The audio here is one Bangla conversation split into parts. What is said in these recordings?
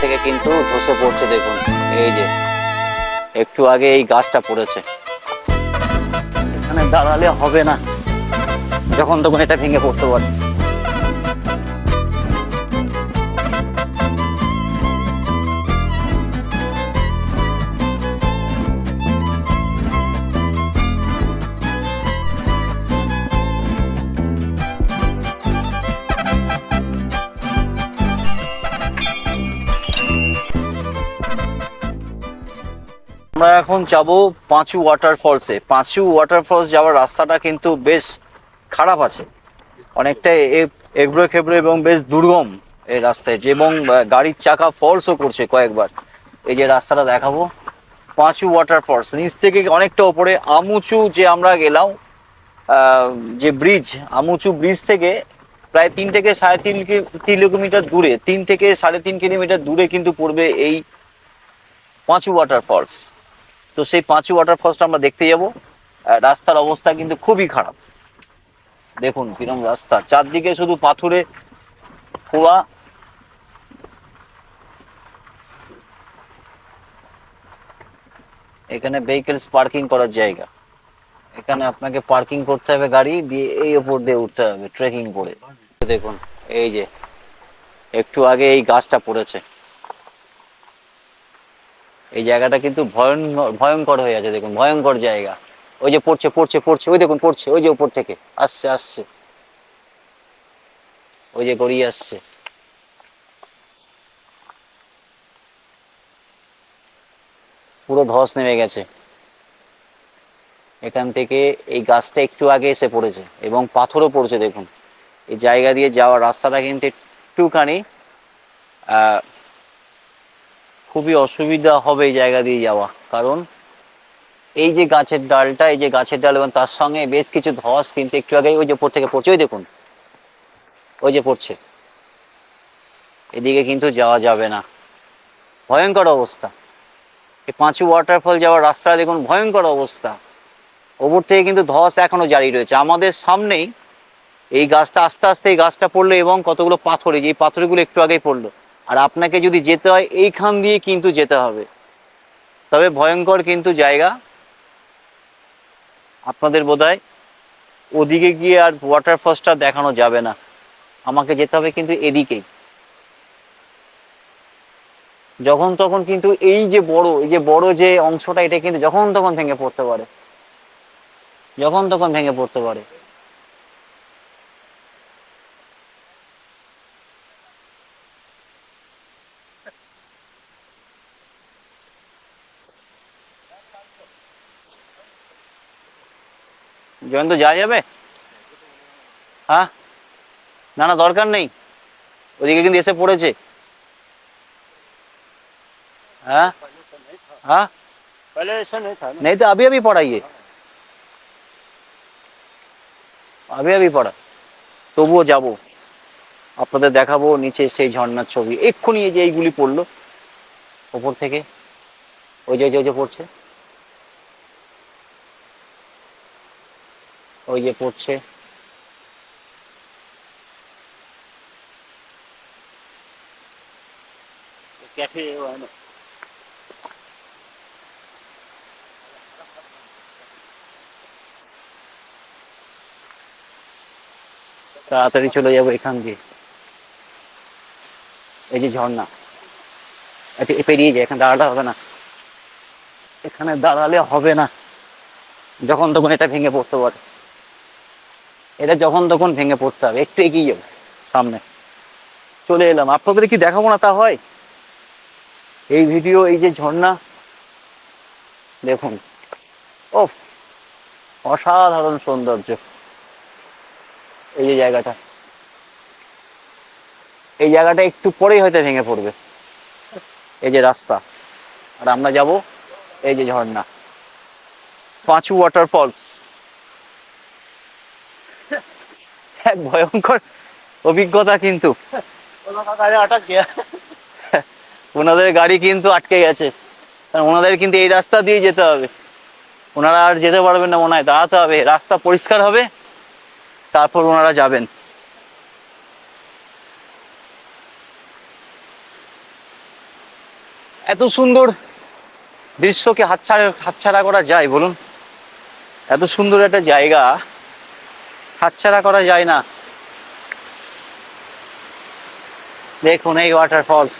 থেকে কিন্তু ধসে পড়ছে দেখুন। এই যে, একটু আগে এই গাছটা পড়েছে। এখানে দাঁড়ালে হবে না। যখন তখন এটা ভেঙে পড়তে পারে। আমরা এখন যাব পাঁচু ওয়াটারফলসে পাঁচু ওয়াটারফলস যাওয়ার রাস্তাটা কিন্তু বেশ খারাপ আছে। অনেকটাই এ- এবড়ো খেবড়ো এবং বেশ দুর্গম এই রাস্তায়। এবং গাড়ির চাকা ফলসও করছে কয়েকবার। এই যে রাস্তাটা দেখাবো। পাঁচু ওয়াটারফলস নিচ থেকে অনেকটা ওপরে আমুচু যে আমরা গেলাম যে ব্রিজ আমুচু ব্রিজ থেকে প্রায় তিন থেকে সাড়ে তিন কিলোমিটার দূরে, তিন থেকে সাড়ে তিন কিলোমিটার দূরে কিন্তু পড়বে এই পাঁচু ওয়াটারফলস তো সেই পাঁচু ওয়াটারফলসটা আমরা দেখতে যাব। রাস্তার অবস্থা কিন্তু খুবই খারাপ। দেখুন কিরম রাস্তা। চারদিকে শুধু পাথুরে খোয়া এখানে ভেহিকেলস পার্কিং করার জায়গা। এখানে আপনাকে পার্কিং করতে হবে গাড়ি, দিয়ে এই ওপর দিয়ে উঠতে হবে ট্রেকিং করে। দেখুন, এই যে, একটু আগে এই গাছটা পড়েছে। এই জায়গাটা কিন্তু ভয়ঙ্কর ভয়ঙ্কর হয়ে আছে, দেখুন, ভয়ঙ্কর জায়গা। ওই যে পড়ছে পড়ছে পড়ছে, ওই দেখুন, পড়ছে, ওই যে উপর থেকে, আসছে আসছে। ওই যে গড়িয়ে আসছে। পুরো ধস নেমে গেছে। এখান থেকে এই গাছটা একটু আগে এসে পড়েছে, এবং পাথরও পড়ছে, দেখুন। এই জায়গা দিয়ে যাওয়ার রাস্তাটা কিন্তু একটুখানি খুবই অসুবিধা হবে এই জায়গা দিয়ে যাওয়া। কারণ এই যে গাছের ডালটা, এই যে গাছের ডাল এবং তার সঙ্গে বেশ কিছু ধস কিন্তু একটু আগে ওই যে উপর থেকে পড়ছে, ওই দেখুন। ওই যে পড়ছে। এদিকে কিন্তু যাওয়া যাবে না। ভয়ঙ্কর অবস্থা। এই পাঁচু ওয়াটারফল যাওয়ার রাস্তা দেখুন, ভয়ঙ্কর অবস্থা। ওপর থেকে কিন্তু ধস এখনও জারি রয়েছে। আমাদের সামনেই এই গাছটা, আস্তে আস্তে এই গাছটা পড়ল এবং কতগুলো পাথর, এই যে পাথরগুলো একটু আগেই পড়ল। আর আপনাকে যদি যেতে হয়, এইখান দিয়ে কিন্তু যেতে হবে। তবে ভয়ঙ্কর কিন্তু জায়গা। আপনাদের বোধহয় ওদিকে গিয়ে আর ওয়াটার ওয়াটারফলসটা দেখানো যাবে না। আমাকে যেতে হবে কিন্তু এদিকেই যখন তখন কিন্তু এই যে বড়, এই যে বড় যে অংশটা, এটা কিন্তু যখন তখন ভেঙে পড়তে পারে। যখন তখন ভেঙে পড়তে পারে। জয়ন্ত যাওয়া যাবে হ্যাঁ না না দরকার নেই ওদিকে কিন্তু এসে পড়েছে हाँ हाँ पहले ऐसा नहीं था ना नहीं तो अभी अभी पड़ा ये अभी अभी पड़ा তবুও যাব আপনাদের দেখাবো নিচে সেই ঝর্ণার ছবি এক্ষুনি এই যে এইগুলি পড়লো ওপর থেকে ওই যে ওই যে- ওই যে পড়ছে ওই যে পড়ছে। তাড়াতাড়ি চলে যাব এখান দিয়ে। এই যে ঝর্ণা। পেরিয়ে যায় এখানে দাঁড়াতে হবে না। এখানে দাঁড়ালে হবে না। যখন তখন এটা ভেঙে পড়তে পারে। এটা যখন তখন ভেঙে পড়তে হবে, একটু এগিয়ে যাব সামনে। চলে এলাম। আপনাদের কি দেখাবো না তা হয়? এই ভিডিও, এই যে ঝর্ণা, দেখুন। ও অসাধারণ সৌন্দর্য। এই যে জায়গাটা। এই জায়গাটা একটু পরেই হয়তো ভেঙে পড়বে। এই যে রাস্তা। আর আমরা যাব এই যে ঝর্ণা। পাঁচু ওয়াটারফলস এক ভয়ঙ্কর অভিজ্ঞতা কিন্তু। ওনাদের গাড়ি কিন্তু আটকে গেছে। ওনাদের কিন্তু এই রাস্তা দিয়ে যেতে হবে। ওনারা আর যেতে পারবেন না মনে হয় দাঁড়াতে হবে। রাস্তা পরিষ্কার হবে তারপর ওনারা যাবেন। এত সুন্দর দৃশ্যকে হাতছাড়া হাতছাড়া করা যায় বলুন? এত সুন্দর একটা জায়গা। হাতছাড়া করা যায় না। দেখুন এই ওয়াটারফলস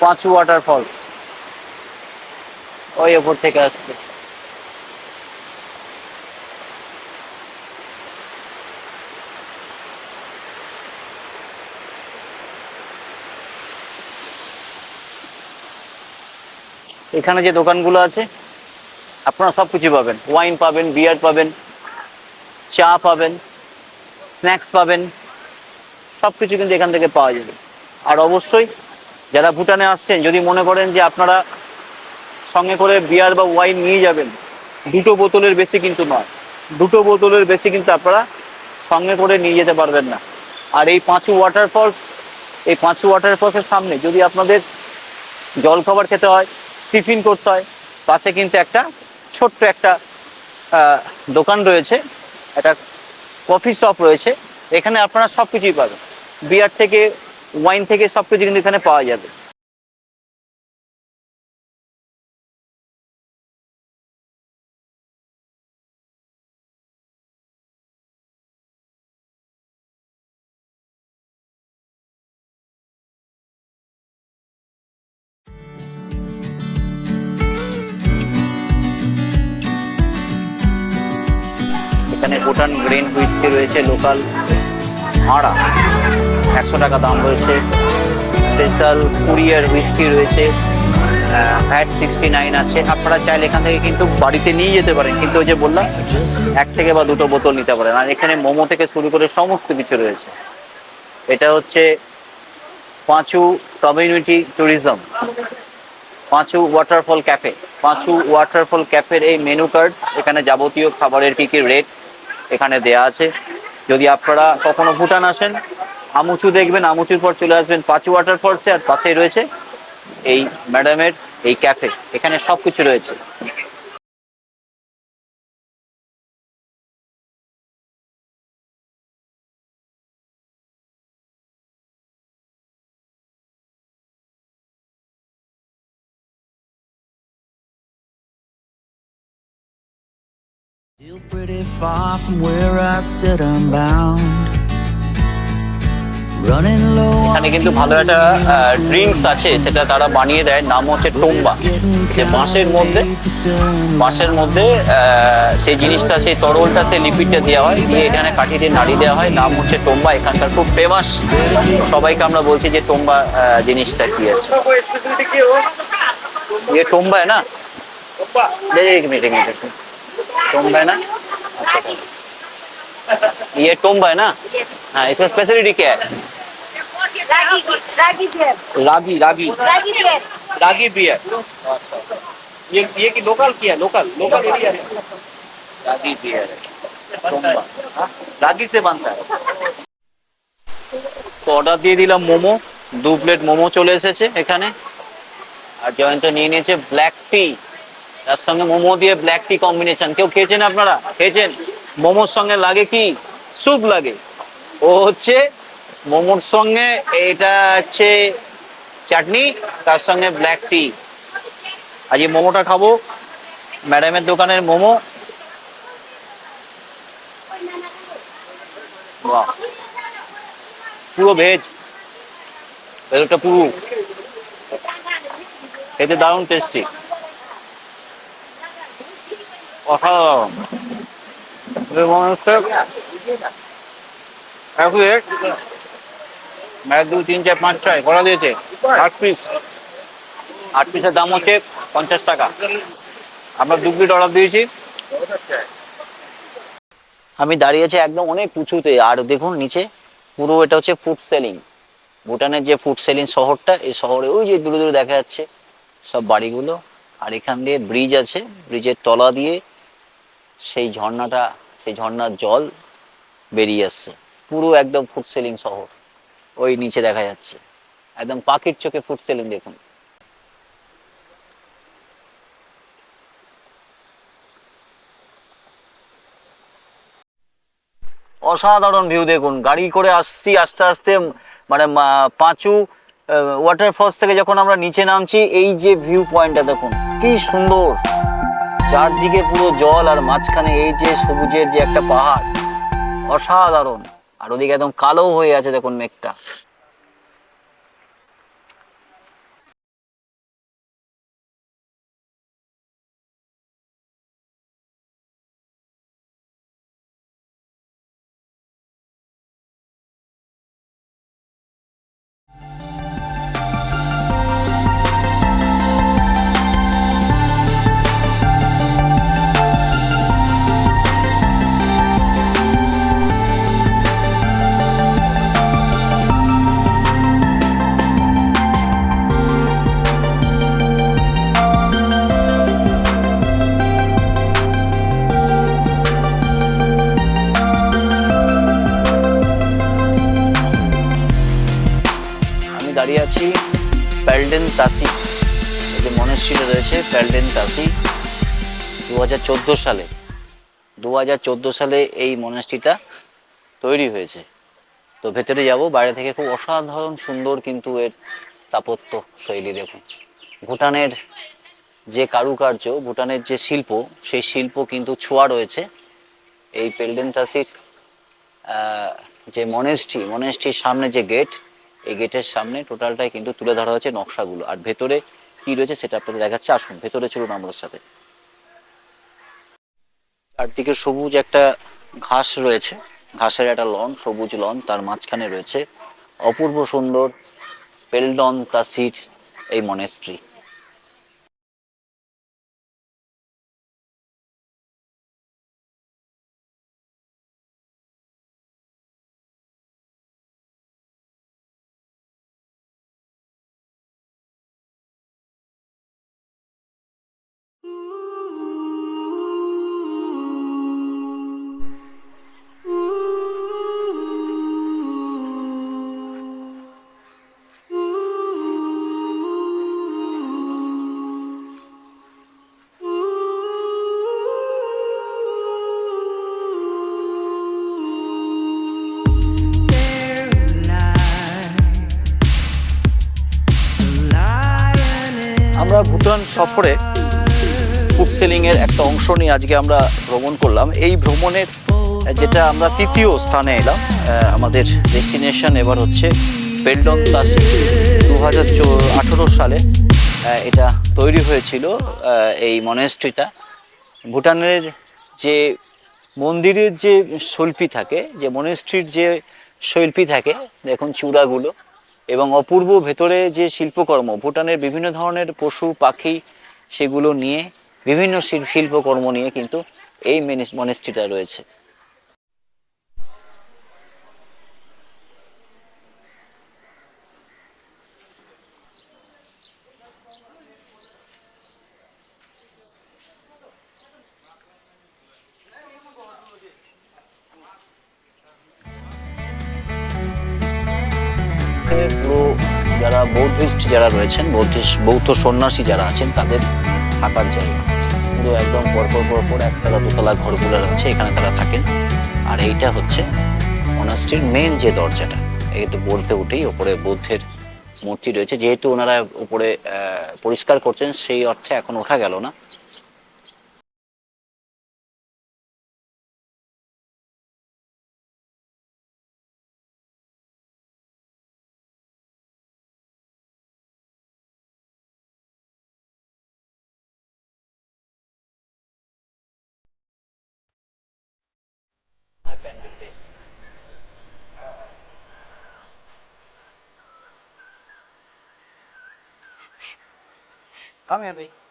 পাঁচু ওয়াটারফলস ওই ওপর থেকে আসছে। এখানে যে দোকানগুলো আছে আপনারা সব কিছু পাবেন। ওয়াইন পাবেন বিয়ার পাবেন, চা পাবেন স্ন্যাক্স পাবেন সব কিছু কিন্তু এখান থেকে পাওয়া যাবে। আর অবশ্যই যারা ভুটানে আসছেন, যদি মনে করেন যে আপনারা সঙ্গে করে বিয়ার বা ওয়াইন নিয়ে যাবেন, দুটো বোতলের বেশি কিন্তু নয়। দুটো বোতলের বেশি কিন্তু আপনারা সঙ্গে করে নিয়ে যেতে পারবেন না। আর এই পাঁচু ওয়াটারফলস এই পাঁচু ওয়াটারফলসের সামনে যদি আপনাদের জল খাবার খেতে হয় টিফিন করতে হয়, পাশে কিন্তু একটা ছোট্ট একটা দোকান রয়েছে। একটা কফি শপ রয়েছে। এখানে আপনারা সব কিছুই পাবেন। বিয়ার থেকে, ওয়াইন থেকে সব কিছু কিন্তু এখানে পাওয়া যাবে। এখানে ভুটান গ্রেন হুইস্কি রয়েছে লোকাল ভাড়া। একশো টাকা দাম রয়েছে। স্পেশাল কুরিয়ার হুইস্কি রয়েছে। ফ্যাট সিক্সটি নাইন আছে। আপনারা চাইলে এখান থেকে কিন্তু বাড়িতে নিয়ে যেতে পারেন। কিন্তু ওই যে বললাম, এক থেকে বা দুটো বোতল নিতে পারেন। আর এখানে মোমো থেকে শুরু করে সমস্ত কিছু রয়েছে। এটা হচ্ছে Panchu community tourism Panchu waterfall cafe Panchu waterfall ক্যাফের এই মেনু কার্ড এখানে যাবতীয় খাবারের কী কী রেট এখানে দেয়া আছে। যদি আপনারা কখনো ভুটান আসেন, আমুচু দেখবেন, আমুচুর পর চলে আসবেন পাঁচু ওয়াটার ফলস আর পাশেই রয়েছে এই ম্যাডামের এই ক্যাফে এখানে সব কিছু রয়েছে। far from where I said I'm bound. Running low এখানে কিন্তু ভালো একটা ড্রিঙ্কস আছে সেটা তারা বানিয়ে দেয় নাম হচ্ছে টোম্বা যে বাঁশের মধ্যে বাঁশের মধ্যে আহ, সেই জিনিসটা সেই তরলটা সেই লিপিডটা দেওয়া হয় দিয়ে এখানে কাঠি দিয়ে নাড়ি দেওয়া হয় নাম হচ্ছে টোম্বা এখানকার খুব ফেমাস সবাইকে আমরা বলছি যে টোম্বা আহ, জিনিসটা কি আছে ये टोम्बा है ना दे दे, एक मिनट एक मिनट टोम्बा है ना अच्छा अच्छा। ये टोम्बा है ना हाँ इसका स्पेशलिटी क्या है Ragi, ragi beer, ragi ragi ragi beer. Ragi beer ये ये की लोकल की है local local area ragi beer ragi से बनता है তো অর্ডার দিয়ে দিলাম মোমো দু প্লেট মোমো চলে এসেছে এখানে আর জয়ন্ত নিয়ে নিয়েছে ব্ল্যাক টি তার সঙ্গে মোমো দিয়ে ব্ল্যাক টি কম্বিনেশন কেউ খেয়েছেন আপনারা? খেয়েছেন? মোমোর সঙ্গে লাগে কি? স্যুপ লাগে। ও হচ্ছে মোমোর সঙ্গে এটা হচ্ছে চাটনি, তার সঙ্গে ব্ল্যাক টি আজ এই মোমোটা খাব। ম্যাডামের দোকানের মোমো। পুরো ভেজ ভেতরটা পুরো। খেতে দারুণ টেস্টি অসাধারণ এবং হচ্ছে এক এক এক দুই তিন চার পাঁচ ছয় করা দিয়েছে? আট পিস আট পিসের দাম হচ্ছে পঞ্চাশ টাকা। আমরা দু প্লেট অর্ডার দিয়েছি। আমি দাঁড়িয়ে আছি একদম অনেক উঁচুতে। আর দেখুন নিচে পুরো এটা হচ্ছে ফুড সেলিং ভুটানের যে ফুড সেলিং শহরটা এই শহরে ওই যে দূরে দূরে দেখা যাচ্ছে সব বাড়িগুলো। আর এখান দিয়ে ব্রিজ আছে। ব্রিজের তলা দিয়ে সেই ঝর্ণাটা, সেই ঝর্ণার জল বেরিয়ে আসছে। পুরো একদম ফুড সেলিং শহর। ওই নিচে দেখা যাচ্ছে। একদম পাখির চোখে ফুড সেলিং দেখুন। অসাধারণ ভিউ দেখুন। গাড়ি করে আসছি, আস্তে আস্তে মানে পাঁচু ওয়াটারফলস থেকে যখন আমরা নিচে নামছি, এই যে ভিউ পয়েন্টটা দেখুন। কি সুন্দর! চারদিকে পুরো জল আর মাঝখানে এই যে সবুজের যে একটা পাহাড়, অসাধারণ। আর ওদিকে একদম কালো হয়ে আছে দেখুন মেঘটা। এই রয়েছে প্যালডেন তাসি, দু হাজার চোদ্দ সালে। দু হাজার চোদ্দ সালে এই মনেস্ট্রিটা তৈরি হয়েছে। তো ভেতরে যাব, বাইরে থেকে খুব অসাধারণ সুন্দর কিন্তু এর স্থাপত্য শৈলী দেখুন। ভুটানের যে কারুকার্য, ভুটানের যে শিল্প, সেই শিল্প কিন্তু ছোঁয়া রয়েছে। এই পেলডেন তাসির যে মনেস্ট্রি মনেস্ট্রির সামনে যে গেট, এই গেটের সামনে টোটালটাই কিন্তু তুলে ধরা হয়েছে নকশাগুলো। আর ভেতরে কি রয়েছে সেটা আপনাকে দেখাচ্ছে। আসুন, ভেতরে চলুন আমাদের সাথে। চারদিকে সবুজ একটা ঘাস রয়েছে। ঘাসের একটা লন, সবুজ লন, তার মাঝখানে রয়েছে অপূর্ব সুন্দর পেলডন তাসির এই মনেস্ট্রি আমরা ভুটান সফরে ফুড সেলিং এর একটা অংশ নিয়ে আজকে আমরা ভ্রমণ করলাম। এই ভ্রমণের, যেটা আমরা তৃতীয় স্থানে এলাম আমাদের ডেস্টিনেশন এবার হচ্ছে বেলডন তাসি দু হাজার সালে এটা তৈরি হয়েছিল এই মনেস্ট্রিটা ভুটানের যে মন্দিরের যে শৈল্পী থাকে, যে মনেস্ট্রির যে শৈল্পী থাকে, দেখুন চূড়াগুলো এবং অপূর্ব ভেতরে যে শিল্পকর্ম, ভুটানের বিভিন্ন ধরনের পশু, পাখি, সেগুলো নিয়ে বিভিন্ন শিল- শিল্পকর্ম নিয়ে কিন্তু এই মনেস্ট্রিটা রয়েছে। বৌদ্ধিস্ট যারা রয়েছেন বৌদ্ধ সন্ন্যাসী যারা আছেন, তাদের থাকার জায়গা পুরো একদম পরপর পরপর একতলা দোতলা ঘরগুলো রয়েছে এখানে তারা থাকেন। আর এইটা হচ্ছে মনাস্ট্রির মেন যে দরজাটা, এই তো বলতে উঠেই ওপরে বৌদ্ধের মূর্তি রয়েছে। যেহেতু ওনারা উপরে পরিষ্কার করছেন, সেই অর্থে এখন ওঠা গেল না। Come here, bhai.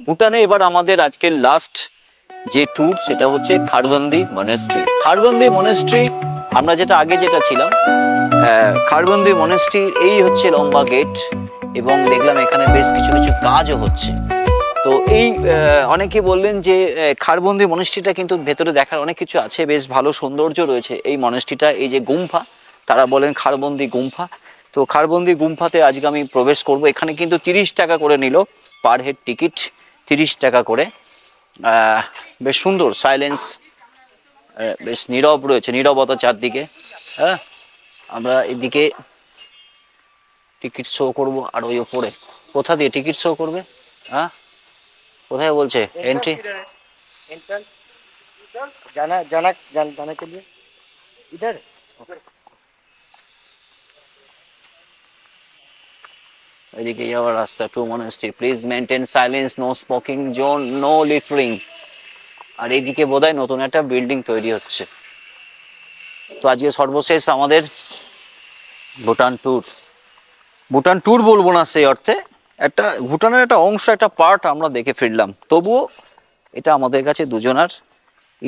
ভুটানে এবার আমাদের আজকের লাস্ট যে ট্যুর সেটা হচ্ছে খারবন্দি মনেস্ট্রি খারবন্দি মনেস্ট্রি আমরা যেটা আগে যেটা ছিলাম খারবন্দি মনেস্ট্রির এই হচ্ছে লম্বা গেট এবং দেখলাম এখানে বেশ কিছু কিছু কাজও হচ্ছে। তো এই অনেকে বললেন যে খারবন্দি মনেস্ট্রিটা কিন্তু ভেতরে দেখার অনেক কিছু আছে, বেশ ভালো সৌন্দর্য রয়েছে এই মনেস্ট্রিটা এই যে গুম্ফা, তারা বলেন খারবন্দি গুম্ফা। তো খারবন্দি গুম্ফাতে আজকে আমি প্রবেশ করব, এখানে কিন্তু তিরিশ টাকা করে নিল পার হেড টিকিট তিরিশ টাকা করে। বেশ সুন্দর সাইলেন্স বেশ নীরব রয়েছে, নীরবতা চারদিকে। হ্যাঁ আমরা এদিকে টিকিট শো করব আর ওই ওপরে। কোথা দিয়ে টিকিট শো করবে? হ্যাঁ কোথায় বলছে? এন্ট্রি জানা জানা জানা কে দিয়ে ইধার? এদিকে যাওয়ার রাস্তা to monastery please maintain silence no smoking zone no littering আর এইদিকে বোধহয় নতুন একটা বিল্ডিং তৈরি হচ্ছে। তো আজকে সর্বশেষ আমাদের ভুটান ট্যুর ভুটান ট্যুর বলব না সেই অর্থে, একটা ভুটানের একটা অংশ, একটা পার্ট আমরা দেখে ফিরলাম। তবুও এটা আমাদের কাছে দুজনার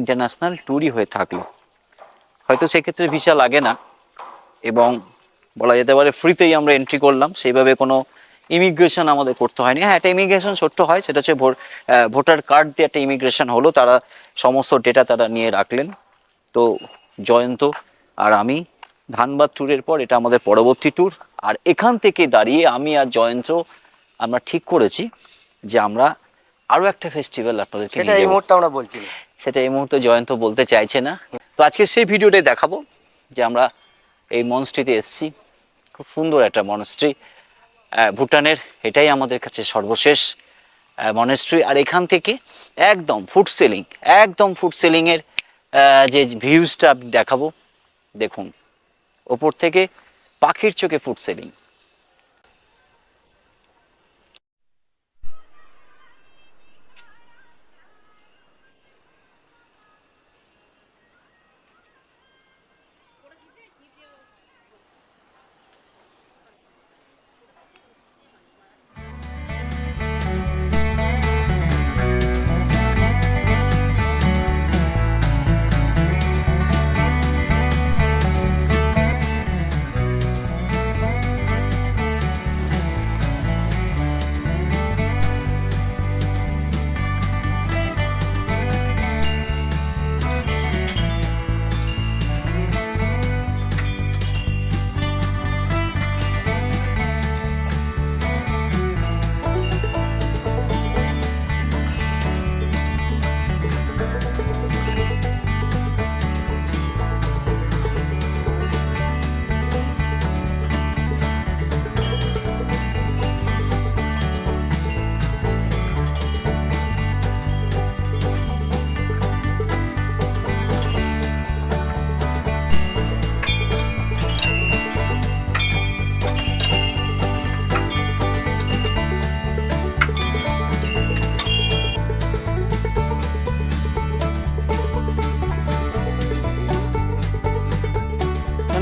ইন্টারন্যাশনাল ট্যুরই হয়ে থাকল। হয়তো সেক্ষেত্রে ভিসা লাগে না, এবং বলা যেতে পারে ফ্রিতেই আমরা এন্ট্রি করলাম। সেইভাবে কোনো ইমিগ্রেশন আমাদের করতে হয়নি। হ্যাঁ একটা ইমিগ্রেশন ছোট্ট হয় সেটা হচ্ছে ভোট ভোটার কার্ড দিয়ে একটা ইমিগ্রেশন হলো তারা সমস্ত ডেটা তারা নিয়ে রাখলেন। তো জয়ন্ত আর আমি ধানবাদ ট্যুরের পর এটা আমাদের পরবর্তী ট্যুর আর এখান থেকে দাঁড়িয়ে আমি আর জয়ন্ত আমরা ঠিক করেছি যে আমরা আরও একটা ফেস্টিভ্যাল আপনাদেরকে এই মুহূর্তে আমরা বলছি সেটা এই মুহূর্তে জয়ন্ত বলতে চাইছে না। তো আজকে সেই ভিডিওটাই দেখাবো যে আমরা এই মনস্ট্রিতে এসেছি। খুব সুন্দর একটা মনস্ট্রি ভুটানের, এটাই আমাদের কাছে সর্বশেষ মনেস্ট্রি আর এখান থেকে একদম ফুড সেলিং একদম ফুড সেলিংয়ের যে ভিউজটা দেখাবো, দেখুন, ওপর থেকে পাখির চোখে ফুড সেলিং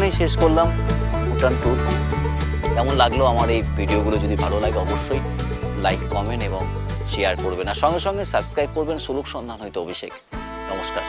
এখানেই শেষ করলাম। ভুটান ট্যুর কেমন লাগল আমার এই ভিডিওগুলো? যদি ভালো লাগে অবশ্যই লাইক কমেন্ট এবং শেয়ার করবেন। আর সঙ্গে সঙ্গে সাবস্ক্রাইব করবেন। সুলুক সন্ধান হয়তো অভিষেক। নমস্কার।